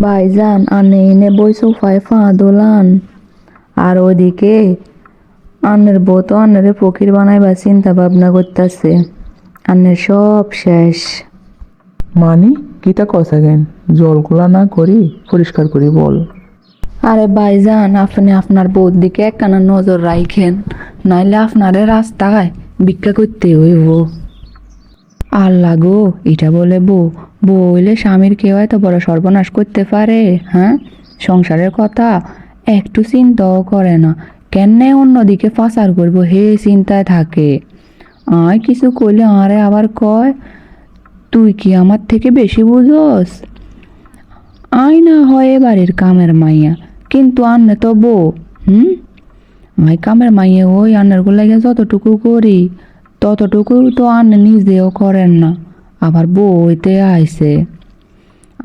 ভাইজান আনে এনে বই সোফায় ফা দোলান। আর ওদিকে আন্নের বউ তো আন্নারে ফকির বানাইবার চিন্তা ভাবনা করতেছে। আন্নের সব শেষ। মানি কিতা কষা গেন জলগুলা না করি পরিষ্কার করি বল। আরে ভাইজান আপনি আপনার বউর দিকে একখানা নজর রাখেন নাইলে আপনারে রাস্তায় ভিক্ষা করতে হইব। আল্লাহ গো, এটা বলে বউ। বউ হইলে স্বামীর কেউ এত বড় সর্বনাশ করতে পারে হ্যাঁ? সংসারের কথা একটু চিন্তাও করে না। কেনে অন্যদিকে পাচার করব হে চিন্তায় থাকে। আয় কিছু করলে আরে আবার কয়, তুই কি আমার থেকে বেশি বুঝোস? আয় না হয় এ বাড়ির কামের মাইয়া, কিন্তু আন্নে তো বউ, হুম? আই কামের মাইয়া ওই আন্নার গুলাগে যতটুকু করি। ততটুকু তো আন্নে নিজেও করেন না, আবার বউ হইতে আইছে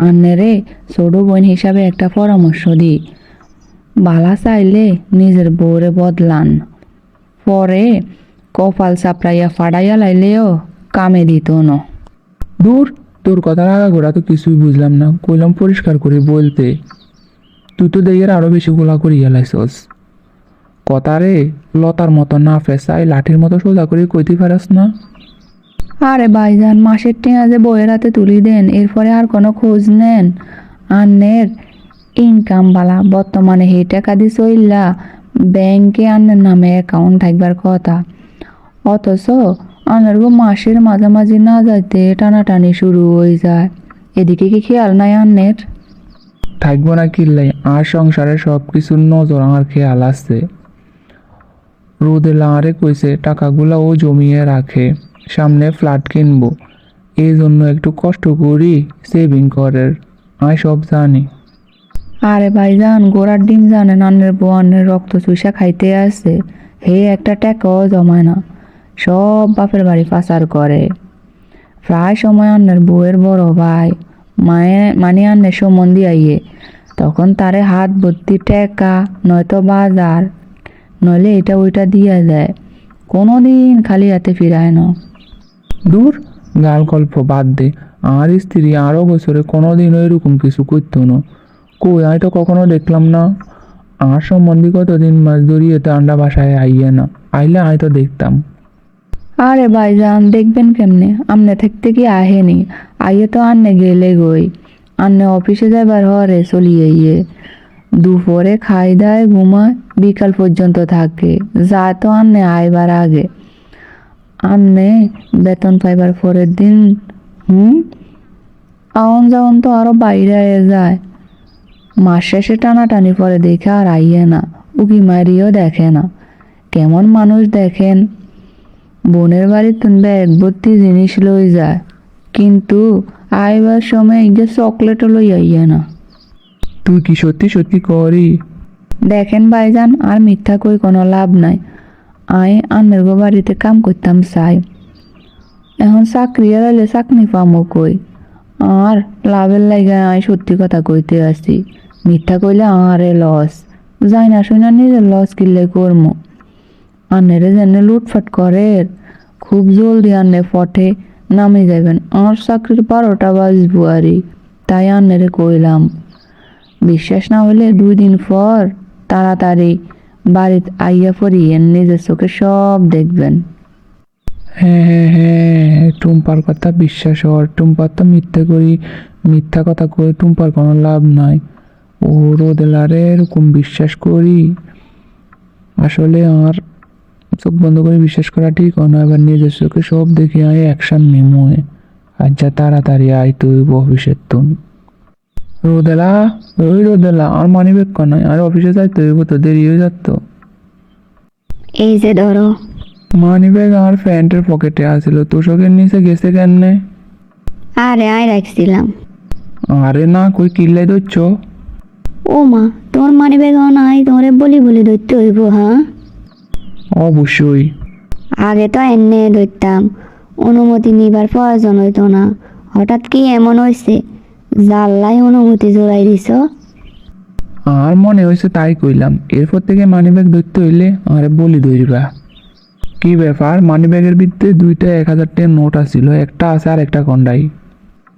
আন্নেরে ছোট বোন হিসাবে একটা পরামর্শ দিই বালা চাইলে নিজের বউরে বদলান। পরে কপাল চাপড়াইয়া ফাড়াইয়া লাইলেও কামে দিত না। দূর, তোর কথার ঘোরা তো কিছুই বুঝলাম না, কইলাম পরিষ্কার করে বলতে। তুই তো দেখের আরও বেশি গোলা করিয়া লাইছস। কথারে লতার মতো না ফেসাই লাঠির মতো সোজা করে কইতে পারাস না? আরে ভাইজান মাসের টেঙা যে বইয়ের হাতে তুলি দেন এরপরে আর কোনো খোঁজ নেন। আন্নের ইনকাম বালা বর্তমানে হে টাকা দিয়ে চইল্লা ব্যাংকে আন্নের নামে অ্যাকাউন্ট থাকবার কথা। অথচ আন্নার গো মাসের মাঝামাঝি না যাইতে টানাটানি শুরু হয়ে যায়। এদিকে কি খেয়াল নাই আন্নের? থাকব না কিল্লাই আর সংসারে সব কিছুর নজর আমার খেয়াল আছে। রোদে লাঁড়ে কইছে, টাকাগুলা ও জমিয়ে রাখে, সামনে ফ্ল্যাট কিনবো। এই জন্য একটু কষ্ট করি সেভিং করার আমি সব জানি। আরে ভাই ভাইজান, গোড়ার ডিম জানে আন্নের বউ আন্নের রক্ত চুষা খাইতে আসে, হে একটা টাকাও জমায় না। সব বাপের বাড়ি পাচার করে। প্রায় সময় আন্নের বউয়ের বড় ভাই, মায়ে মানে আন্নের সম্বন্ধী আইয়ে তখন তারে হাত ভর্তি টাকা, নয়তো বাজার নইলে এটা ওইটা দিয়া যায় কোনো দিন খালি হাতে ফিরায় না। দূর গাল গল্প বাদ দে। আর স্ত্রী আরও বছরে কোনোদিনও এরকম কিছু করতো না। কই আমি তো কখনো দেখলাম না। আর সম্বন্ধে কতদিন মাছ ধরিয়ে তো আন্ডা বাসায় আইয়ে না। আইলে আমি তো দেখতাম। আরে ভাইজান দেখবেন কেমনে? আমনে থাকতে কি আহেনি? আইয়ে তো আন্নে গেলে গই। আন্নে অফিসে যাবার হরে চলিয়ে ইয়ে দুপুরে খাই দায় ঘুমায়, বিকাল পর্যন্ত থাকে। যায় তো আন্নে আইবার আগে। আন্নে বেতন পাইবার পরের দিন, হুম? আওন যাওন তো আরও বাইরে যায়। মাস শেষে টানাটানি পরে দেখে আর আইয়ে না। উকি মারিও দেখে না। কেমন মানুষ দেখেন? বোনের বাড়ি তুনবে এক ভর্তি জিনিস লই যায়। কিন্তু আইবার সময় যে চকলেটও লই আইয়ে না। তুই কি সত্যি সত্যি করি? দেখেন ভাইজান, আর মিথ্যা কই কোনো লাভ নাই। আয় আন্নের গো বাড়িতে কাম করতাম চাই এখন চাকরি এলাইলে চাকরি পামো কই? আর লাভের লাগে আই সত্যি কথা কইতে আসি। মিথ্যা কইলে আরে লস। যাই না শুনে নিজের লস কিনলে করমো। আন্নেরে যেন লুটফাট করে, খুব জলদি আন্নে ফটে, নামে যাবেন আর চাকরির বারোটা বাজবো আরই। তাই আন্নেরে কইলাম। বিশ্বাস না হলে দুই দিন পর তাড়াতাড়ি বাড়িতে আইয়া পড়িয়ে নিজের চোখে সব দেখবেন। হ্যাঁ হ্যাঁ হ্যাঁ টুম্পার কথা বিশ্বাস হওয়ার, টুম্পার তো মিথ্যা করি, মিথ্যা কথা কই, টুম্পার কোনো লাভ নাই। ও রোদেলারে এরকম বিশ্বাস করি, আসলে আমার চোখ বন্ধ করে বিশ্বাস করা ঠিক হয় না, এবার নিজের চোখে সব দেখি, আমি অ্যাকশন নেমো আর যা তাড়াতাড়ি আয় তুই অফিসের তুন। রোদেলা ওই রোদেলা আর মানি বেক নাই আর অফিসে যাইতে হইব তো দেরি হয়ে যাত এই যে ধরো। মানি ব্যাগ আমার প্যান্টের পকেটে আছিল তোষকের নিচে গেছে কেন আরে আয় রাখছিলাম। আরে না কই কিল্লাই ধরছ? ও মা তোমার মানি ব্যাগ নাই তোমারে বলি বলি ধরতে হইব হ্যাঁ? অবশ্যই। আগে তো এনে ধরতাম অনুমতি নিবার প্রয়োজন হইতো না। হঠাৎ কি এমন হয়েছে জাল্লাই অনুমতি জোড়াই দিছ। আর মনে হয়েছে তাই কইলাম। এরপর থেকে মানি ব্যাগ ধরতে হইলে আরে বলি ধরবা। কি ব্যাপার? মানি ব্যাগের ভিতরে দুইটা এক হাজার টাকার নোট আছিল একটা আছে আর একটা কন্ডাই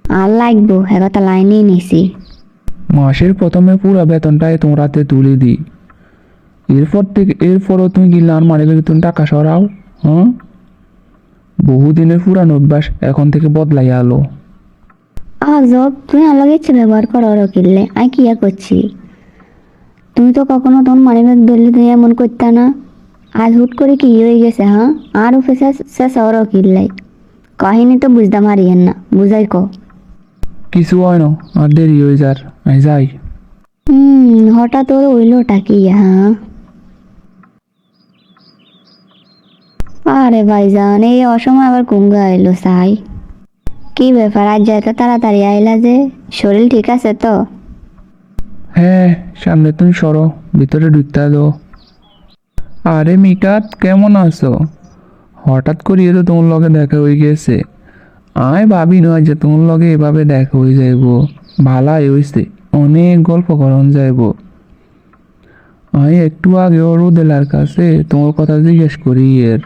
আর লাগবো একটা লাইনেই নিছি। মাসের প্রথমে পুরো বেতনটাই তোমরাতে তুলে দিই। এরপর থেকে এরপরও তুমি গিলান মানে তুমি টাকা সরাও হ্যাঁ? বহুদিনের পুরানো অভ্যাস এখন থেকে বদলাই আলো। আজব তুই আমার ইচ্ছে ব্যবহার করো কিনলে। আমি কি আর করছি? তুমি তো কখনো তোমার মানি ব্যাগ ধরলে তুমি এমন করতে না। আজ হুট করে কি হয়ে গেছে হ্যাঁ? আর অফিসে শেষ হওয়ারও কিনলাই কাহিনী তো বুঝতে মারিয়েন না। বুঝাই ক কিছু হয় না আর দেরি হয়ে যার। আমি যাই। হুম হঠাৎ ওর ওইলোটা কি হ্যাঁ? আরে ভাইজান এই অসময় আবার কুঙ্গা এলো সাই। কি ব্যাপার? আজ এত তাড়াতাড়ি আইলা যে, শরীর ঠিক আছে তো? হ্যাঁ সামনে তুমি সরো, ভিতরে ঢুকতে দো আরে মিকাত, কেমন আছো? হঠাৎ করিয়ে তো তোমার লগে দেখা হয়ে গেছে। আয় ভাবি নয় যে তোমার লগে এভাবে দেখা হয়ে যাইব। ভালাই হইছে, অনেক গল্প করন যাইব। আমি একটু আগে ওর রোদেলার কাছে তোমার কথা জিজ্ঞেস করি এর।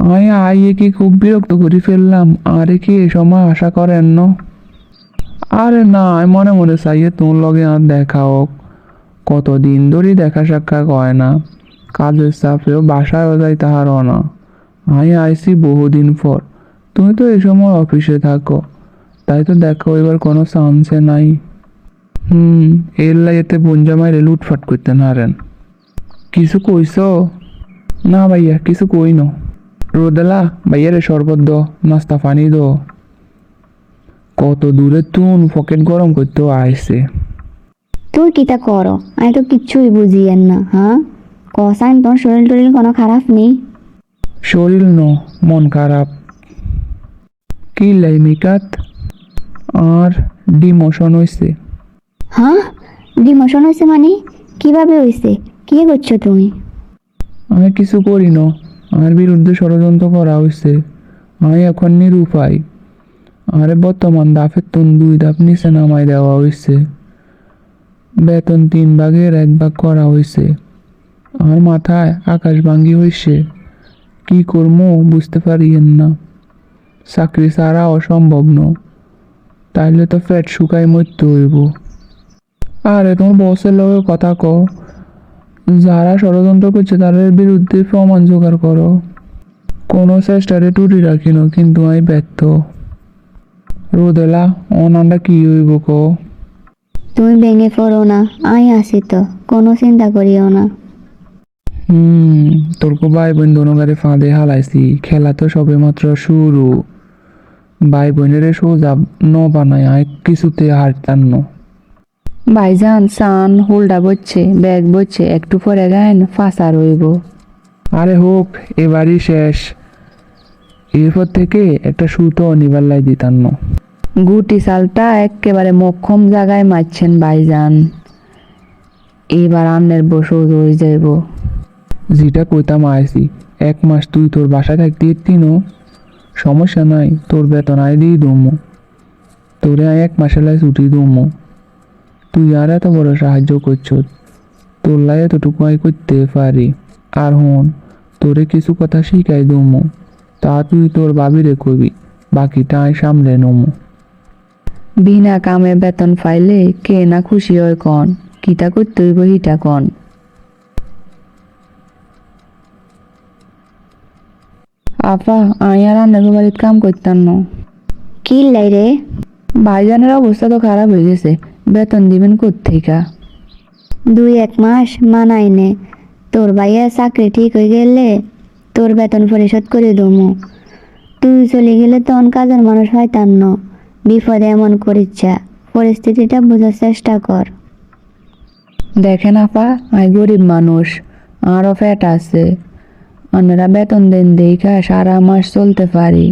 আমি আইয়ে কি খুব বিরক্ত করে ফেললাম। আরে কি এ সময় আশা করেন না? আরে না, মনে মনে চাইয়ে তোর লগে আর দেখা হোক। কতদিন ধরেই দেখা সাক্ষাৎ হয় না। কাজের চাপেও বাসায়ও যাই তাহার না। আমি আইসি বহুদিন পর। তুমি তো এই সময় অফিসে থাকো। তাই তো দেখা, এবার কোনো চান্সে নাই। হুম, এর লাইতে বঞ্জা মাইরে লুটফাট করতে নারেন। কিছু কইস না ভাইয়া, কিছু কই ন। রোদেলা ভাইয়ারে শরবত দো নাস্তা পানি দো কত দূরে তুন পকেট গরম করতেও আইসে তুই কিটা কর? আমি তো কিচ্ছুই বুঝিয়েন না হ্যাঁ? কসাইন তোর শরীর টরিল কোনো খারাপ নেই? শরীর ন মন খারাপ। কি লাই মিকাত? আর ডিমোশন হইছে। হ্যাঁ? ডিমোশন হয়েছে মানে? কীভাবে হয়েছে কি করছ তুমি? আমি কিছু করি না। আমার বিরুদ্ধে ষড়যন্ত্র করা হয়েছে আমি এখন নিরুপায়। আরে বর্তমান দাফের তুন দুই ধাপ নিচে নামাই দেওয়া হয়েছে বেতন তিন ভাগের এক ভাগ করা হয়েছে আমার মাথায় আকাশ ভাঙ্গি হয়েছে কি করব বুঝতে পারিয়েন না। চাকরি ছাড়া অসম্ভব ন। তাইলে তো ফ্যাট শুকাই মরতে হইব। আরে তোমার বসের লোকের কথা কও। যারা ষড়যন্ত্র করছে তাদের বিরুদ্ধে প্রমাণ জোগাড় করো। কোনো চেষ্টারে টুটি রাখিন কিন্তু আমি ব্যর্থ। রোদেলা অনানটা কি হইব কো? তুমি ভেঙে পড়ো না আমি আসি তো কোনো চিন্তা করিও না। হুম তোর কো ভাই বোন দোনোগারে ফাঁদে হালাইছি খেলা তো সবে মাত্র শুরু। ভাই বোনের সোজা ন বানায় আয় কিছুতে হারতাম ন। ভাইজান সান হোল্ডা বচ্ছে ব্যাগ বচ্ছে একটু পরে গায়েন ফাঁসা রইব আরে হোক এবারই শেষ। এরপর থেকে একটা সুতো নিবার লাই দিতাম না। গুটি সালটা একেবারে মক্ষম জায়গায় মারছেন ভাইজান। এবার আন্নের বসে রয়ে যাইব। যেটা কইতাম আইসি এক মাস তুই তোর বাসায় থাকতে তিনও সমস্যা নাই তোর বেতন আয় দিয়ে দমো। তোরে আয় এক মাসে লাই ছুটি দমো। তুই আর এত বড় সাহায্য করছ তোর লাই এতটুকু আয় করতে পারি। আর হন তোরে কিছু কথা শিখাই দমো তা তুই তোর বাবিরে কবি বাকিটা আয় সামলে নমো। বিনা কামে বেতন পাইলে কে না খুশি হয় কন কিতা করতে হইব হিটা কন। আপা আই আর আন্নের বাড়িতে কাম করতাম না। কি লাই রে? ভাইজানের অবস্থা তো খারাপ হয়ে গেছে। বেতন দিবেন কোত্থেকা? দুই এক মাস মানাই নে। তোর ভাইয়ের চাকরি ঠিক হয়ে গেলে তোর বেতন পরিশোধ করে দমু। তুই চলে গেলে তখন কাজের মানুষ হয় তার ন। বিপদে এমন করিচ্ছা। পরিস্থিতিটা বোঝার চেষ্টা কর। দেখেন আপা আই গরিব মানুষ। আরও ফ্যাট আছে। অন্যরা বেতন দেন দেখা সারা মাস চলতে পারি।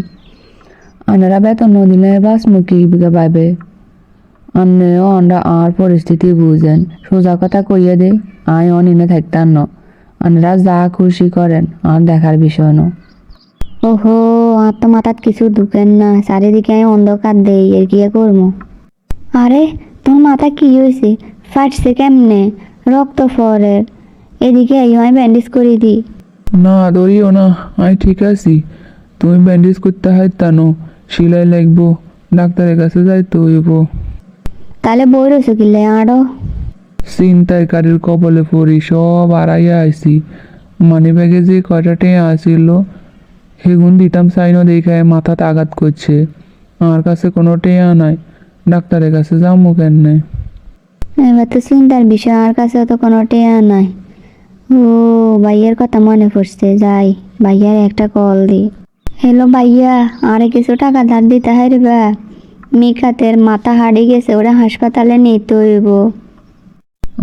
আপনারা বেতন ন দিলে বাসমুখী পাবে আমরা আর পরিস্থিতি বুঝেন। সোজা কথা কইয়ে দে আই অনিনে থাকতাম ন। আপনারা যা খুশি করেন আর দেখার বিষয় ন। ওহো আর তো মাথাত কিছু ঢুকেন না চারিদিকে আমি অন্ধকার দেই এর কি করব আরে তোর মাথা কি হয়েছে ফাটছে কেমনে? রক্ত ফরে। এদিকে এই আমি ব্যান্ডেজ করে দিই না ধরিও না আমি ঠিক আছি। তুমি ব্যান্ডেজ করতে হয় তানো সিলাই লাগবো ডাক্তারের কাছে যাইতে হইব। তাহলে বই রয়েছে কিনলে আরও। ছিনতাইকারীর কবলে পড়ি সব আড়াইয়া আইছি। মানি ব্যাগে যে কয়টা টেয়া আসিল সেগুন দিতাম সাইনও দেখায় মাথাতে আঘাত করছে। আমার কাছে কোনো টেয়া নাই ডাক্তারের কাছে যাব কেন নাই এবার তো চিন্তার বিষয় আমার কাছে তো কোনো টেয়া নাই। ও ভাইয়ের কথা মনে পড়ছে যাই ভাইয়ার একটা কল দি। হ্যালো ভাইয়া আরে কিছু টাকা ধার দিতে হারবা মিখাতের মাথা হারিয়ে গেছে ওরা হাসপাতালে নিতে হইব।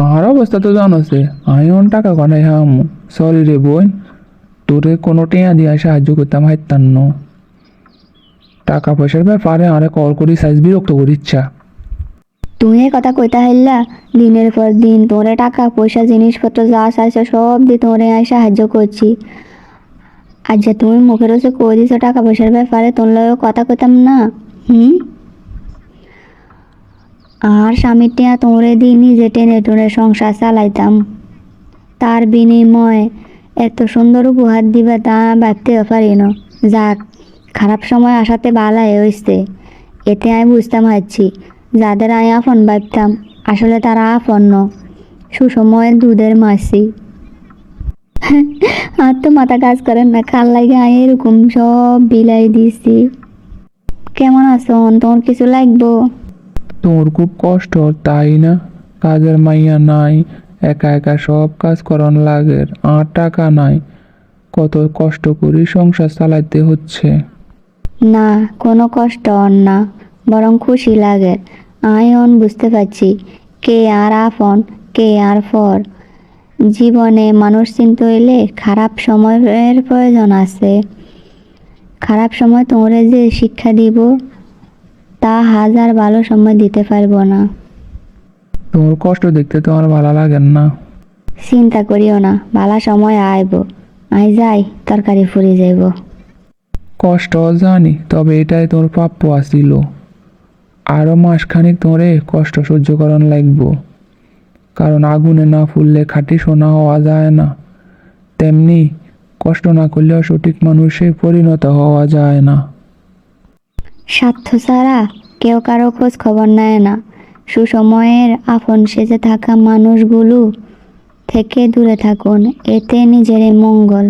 আর অবস্থা তো জানোসে আমি অন টাকা কনাই হাম সরি রে বোন তোরে কোনো টেয়া দিয়ে সাহায্য করতাম হাইতাম ন। টাকা পয়সার ব্যাপারে আরে কল করি সাইজ বিরক্ত করি ইচ্ছা। তুমি এই কথা কইতা হইলা দিনের পর দিন তোরে টাকা পয়সা জিনিসপত্র যা চাইছো সব দিয়ে তোরে আমি সাহায্য করছি। আর যে তুমি মুখের ওসে কই দিছো টাকা পয়সার ব্যাপারে? তোর লগে কথা কইতাম না। হুম? আর স্বামীর টিয়া তোরে দিয়ে নিজে টেনে টুনে সংসার চালাইতাম। তার বিনিময়ে এত সুন্দর উপহার দিবে তা ভাবতেও পারি না। যাক, খারাপ সময় আসাতে বালাই হইছে। এতে আমি বুঝতাম পারছি যাদের আমি আপন ভাবতাম, আসলে তারা আপন ন। সুসময়ে দুধের মাসি। আর তো মাথা কাজ করেন না কাল লাগে আমি এরকম সব বিলাই দিছি। কেমন আছো? তোমার কিছু লাগবো? তোর খুব কষ্ট, তাই না? কাজের মাইয়া নাই, একা একা সব কাজ করন লাগে, আর টাকা নাই। কত কষ্ট করি সংসার চালাইতে হচ্ছে। না, কোনো কষ্ট হন না, বরং খুশি লাগে। আমি অন বুঝতে পারছি, কে আর আপন, কে আর ফর জীবনে মানুষ চিনতে হইলে খারাপ সময়ের প্রয়োজন আছে। খারাপ সময় তোমরা যে শিক্ষা দিব তা হাজার ভালো সময় দিতে পারব না। তোমার কষ্ট দেখতে তো আমার ভালো লাগে না। চিন্তা করিও না ভালো সময় আইব। আই যাই তরকারি ফুরি যাইব। কষ্ট জানি তবে এটাই তোর প্রাপ্য আসিল আরও মাসখানিক তোরে কষ্ট সহ্য করন লাগব। কারণ আগুনে না ফুললে খাঁটি সোনা হওয়া যায় না। তেমনি কষ্ট না করলেও সঠিক মানুষে পরিণত হওয়া যায় না। স্বার্থ ছাড়া কেউ কারও খোঁজ খবর নেয় না। সুসময়ের আপন সেজে থাকা মানুষগুলো থেকে দূরে থাকুন, এতে নিজেরই মঙ্গল।